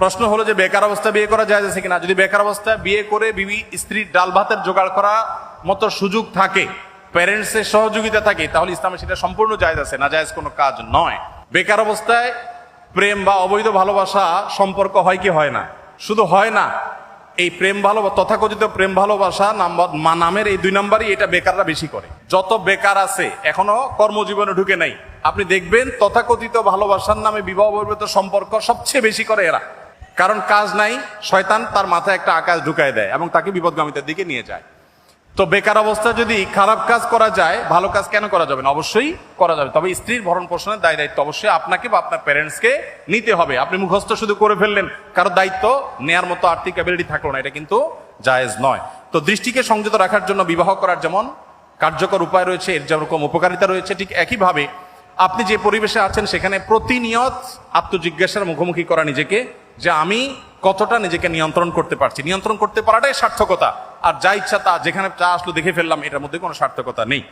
প্রশ্ন হলো যে বেকার অবস্থায় বিয়ে করা যায় আছে কিনা? যদি বেকার অবস্থায় বিয়ে করে বিবি স্ত্রীর ডাল ভাতের জোগাড় করা মতো সুযোগ থাকে প্যারেন্টস এর সহযোগিতা থাকে, তাহলে ইসলামে সেটা সম্পূর্ণ জায়জ আছে, না জায়জ কোনো কাজ নয়। বেকার অবস্থায় প্রেম বা অবৈধ ভালোবাসা সম্পর্ক হয় কি হয় না? শুধু হয় না, এই প্রেম ভালো তথাকথিত প্রেম ভালোবাসা নাম্বার, মা নামের এই দুই নাম্বারই এটা বেকাররা বেশি করে। যত বেকার আছে, এখনও কর্মজীবনে ঢুকে নাই। আপনি দেখবেন তথাকথিত ভালোবাসার নামে বিবাহ সম্পর্ক সবচেয়ে বেশি করে এরা। কারণ কাজ নাই, শয়তান তার মাথায় একটা আকাশ ঢুকায় দেয় এবং তাকে বিপদগামিতার দিকে নিয়ে যায়। তো বেকার অবস্থা যদি খারাপ কাজ করা যায়, ভালো কাজ কেন করা যাবে না? অবশ্যই করা যাবে। তবে স্ত্রীর ভরণ পোষণের দায় দায়িত্ব অবশ্যই আপনাকে বা আপনার প্যারেন্টসকে নিতে হবে। আপনি মুখস্থ শুধু করে ফেললেন, কারও দায়িত্ব নেয়ার মতো আর্থিক অ্যাবিলিটি থাকল না, এটা কিন্তু জায়েজ নয়। তো দৃষ্টিকে সংযত রাখার জন্য বিবাহ করার যেমন কার্যকর উপায় রয়েছে, এর যেরকম উপকারিতা রয়েছে, ঠিক একইভাবে আপনি যে পরিবেশে আছেন, সেখানে প্রতিনিয়ত আত্মজিজ্ঞাসার মুখোমুখি করা নিজেকে যে আমি কতটা নিজেকে নিয়ন্ত্রণ করতে পারছি। নিয়ন্ত্রণ করতে পারাটাই সার্থকতা। আর যা ইচ্ছা তা, যেখানে চা আসলো দেখে ফেললাম, এটার মধ্যে কোনো সার্থকতা নেই।